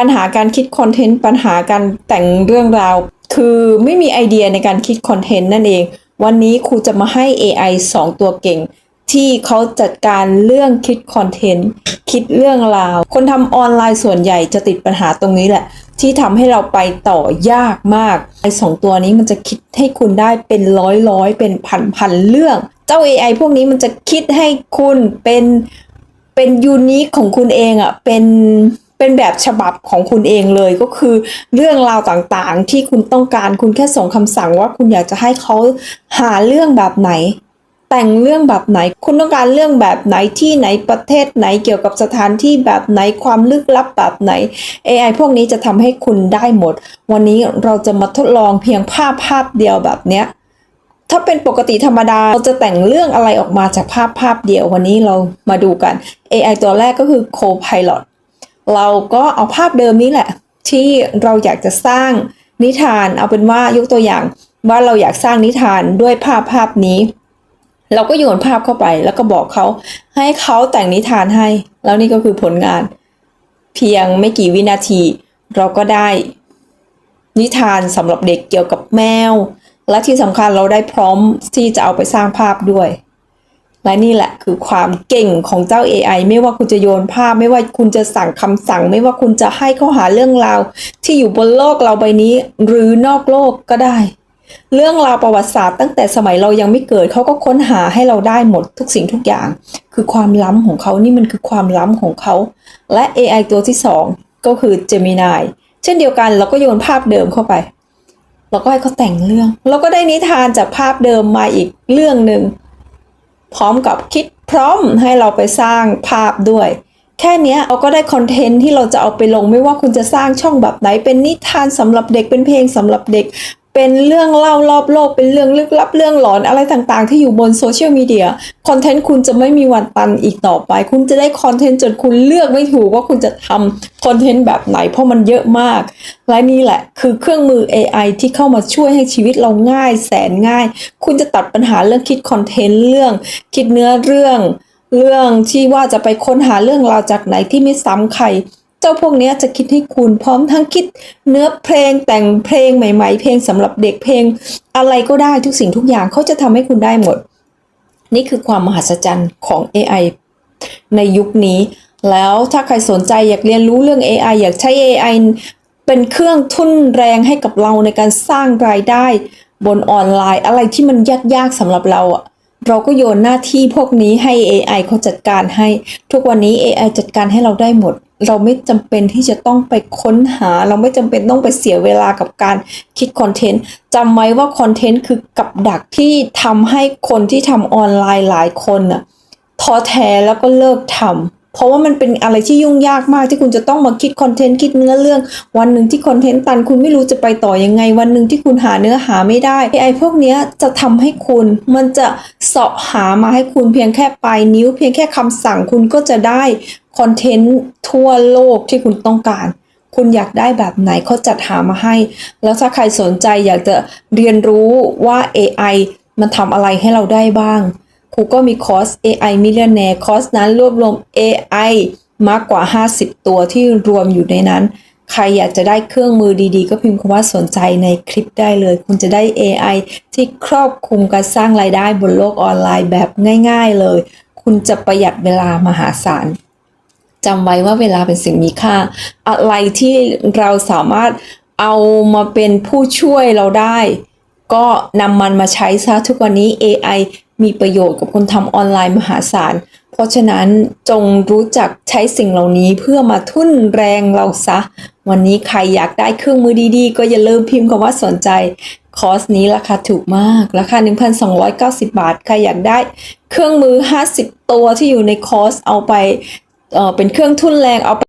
ปัญหาการคิดคอนเทนต์ปัญหาการแต่งเรื่องราว คือไม่มีไอเดียในการคิดคอนเทนต์นั่นเอง วันนี้ครูจะมาให้ AI 2 ตัวเก่ง ที่เขาจัดการเรื่องคิดคอนเทนต์คิดเรื่องราว คนทำออนไลน์ส่วนใหญ่จะติดปัญหาตรงนี้แหละ ที่ทำให้เราไปต่อยากมากไอ้สองตัวนี้มันจะคิดให้คุณได้เป็นร้อยร้อยเป็นพันพันเรื่อง เจ้า AI พวกนี้มันจะคิดให้คุณเป็นเป็นยูนิคของคุณเองอะ่ะเป็น เป็นแบบฉบับของคุณเองเลยก็คือเรื่องราวต่างๆ ที่คุณต้องการคุณแค่ส่งคำสั่งว่าคุณอยากจะให้เขาหาเรื่องแบบไหน แต่งเรื่องแบบไหน คุณต้องการเรื่องแบบไหนที่ไหนประเทศไหนเกี่ยวกับสถานที่แบบไหนความลึกลับแบบไหน AI พวกนี้จะทำให้คุณได้หมด วันนี้เราจะมาทดลองเพียงภาพภาพเดียวแบบเนี้ยถ้าเป็นปกติธรรมดาเราจะแต่งเรื่องอะไรออกมาจากภาพภาพเดียววันนี้เรามาดูกัน AI ตัวแรกก็คือ Copilot เราก็เอาภาพเดิมนี้แหละ ที่เราอยากจะสร้างนิทาน เอาเป็นว่ายกตัวอย่างว่าเราอยากสร้างนิทานด้วยภาพภาพนี้ เราก็โยนภาพเข้าไป แล้วก็บอกเขาให้เขาแต่งนิทานให้ แล้วนี่ก็คือผลงาน เพียงไม่กี่วินาที เราก็ได้ นิทานสำหรับเด็กเกี่ยวกับแมว และที่สำคัญเราได้พร้อมที่จะเอาไปสร้างภาพด้วย และนี่แหละคือความเก่งของเจ้า AI ไม่ว่าคุณจะโยนภาพ ไม่ว่าคุณจะสั่งคำสั่ง ไม่ว่าคุณจะให้เขาหาเรื่องราว ที่อยู่บนโลกเราใบนี้ หรือนอกโลกก็ได้ เรื่องราวประวัติศาสตร์ตั้งแต่สมัยเรายังไม่เกิดเขาก็ค้นหาให้เราได้หมดทุกสิ่งทุกอย่าง คือความล้ำของเขานี่มันคือความล้ำของเขา และ AI ตัวที่สองก็คือ Gemini เช่นเดียวกันเราก็โยนภาพเดิมเข้าไปเราก็ให้เขาแต่งเรื่อง เราก็ได้นิทานจากภาพเดิมมาอีกเรื่องหนึ่ง พร้อมกับคิดพร้อมให้เราไปสร้างภาพด้วย แค่นี้เราก็ได้คอนเทนต์ที่เราจะเอาไปลงไม่ว่าคุณจะสร้างช่องแบบไหนเป็นนิทานสำหรับเด็กเป็นเพลงสำหรับเด็ก เป็นเรื่องเล่ารอบโลก เป็นเรื่องลึกลับเรื่องหลอนอะไรต่างๆ ที่อยู่บนโซเชียลมีเดียคอนเทนต์คุณจะไม่มีวันตันอีกต่อไป คุณจะได้คอนเทนต์จนคุณเลือกไม่ถูกว่าคุณจะทำคอนเทนต์แบบไหนเพราะมันเยอะมาก และนี่แหละคือเครื่องมือ AI ที่เข้ามาช่วยให้ชีวิตเราง่ายแสนง่าย คุณจะตัดปัญหาเรื่องคิดคอนเทนต์เรื่อง คิดเนื้อเรื่อง เรื่องที่ว่าจะไปค้นหาเรื่องราวจากไหนที่ไม่ซ้ำใคร เจ้าพวกนี้จะคิดให้คุณพร้อมทั้งคิดเนื้อเพลงแต่งเพลงใหม่ ๆ เพลงสำหรับเด็กเพลง อะไรก็ได้ทุกสิ่งทุกอย่างเขาจะทำให้คุณได้หมด นี่คือความมหัศจรรย์ของ AI ในยุคนี้ แล้วถ้าใครสนใจอยากเรียนรู้เรื่อง AI อยากใช้ AI เป็นเครื่องทุ่นแรงให้กับเราในการสร้างรายได้บนออนไลน์ อะไรที่มันยากๆสำหรับเราอะ เราก็โยนหน้าที่พวกนี้ให้ AI เขาจัดการให้ ทุกวันนี้ AI จัดการให้เราได้หมด เราไม่จำเป็นที่จะต้องไปค้นหา เราไม่จำเป็นต้องไปเสียเวลากับการคิดคอนเทนต์จำไว้ว่าคอนเทนต์คือกับดักที่ทำให้คนที่ทำออนไลน์หลายคนน่ะท้อแท้แล้วก็เลิกทำ เพราะว่ามันเป็นอะไรที่ยุ่งยากมากที่คุณจะต้องมาคิดคอนเทนต์คิดเนื้อเรื่อง วันหนึ่งที่คอนเทนต์ตันคุณไม่รู้จะไปต่อยังไง วันหนึ่งที่คุณหาเนื้อหาไม่ได้ไอ้พวกนี้จะทำให้คุณมันจะเสาะหามาให้คุณเพียงแค่ปลายนิ้ว เพียงแค่คำสั่งคุณก็จะได้คอนเทนต์ทั่วโลกที่คุณต้องการ คุณอยากได้แบบไหนเขาจัดหามาให้ แล้วถ้าใครสนใจอยากจะเรียนรู้ว่า AI มันทำอะไรให้เราได้บ้าง ครูก็มีคอร์ส AI Millionaire คอร์สนั้นรวบรวม AI มากกว่า 50 ตัวที่รวมอยู่ในนั้น ใครอยากจะได้เครื่องมือดีๆ ก็พิมพ์คำว่าสนใจในคลิปได้เลย คุณจะได้ AI ที่ครอบคลุมการสร้างรายได้บนโลกออนไลน์แบบง่าย ๆเลย คุณจะประหยัดเวลามหาศาลจำไว้ว่าเวลาเป็นสิ่งมีค่า อะไรที่เราสามารถเอามาเป็นผู้ช่วยเราได้ ก็นำมันมาใช้ซะทุกวันนี้ AI มีประโยชน์กับคนทำออนไลน์มหาศาล เพราะฉะนั้นจงรู้จักใช้สิ่งเหล่านี้เพื่อมาทุ่นแรงเราซะ วันนี้ใครอยากได้เครื่องมือดีๆ ก็อย่าลืมพิมพ์คำว่าสนใจ คอร์สนี้ราคาถูกมาก ราคา 1,290 บาท ใครอยากได้เครื่องมือ 50 ตัวที่อยู่ในคอร์สเอาไปเอ่อเป็นเครื่องทุ่นแรงเอาไป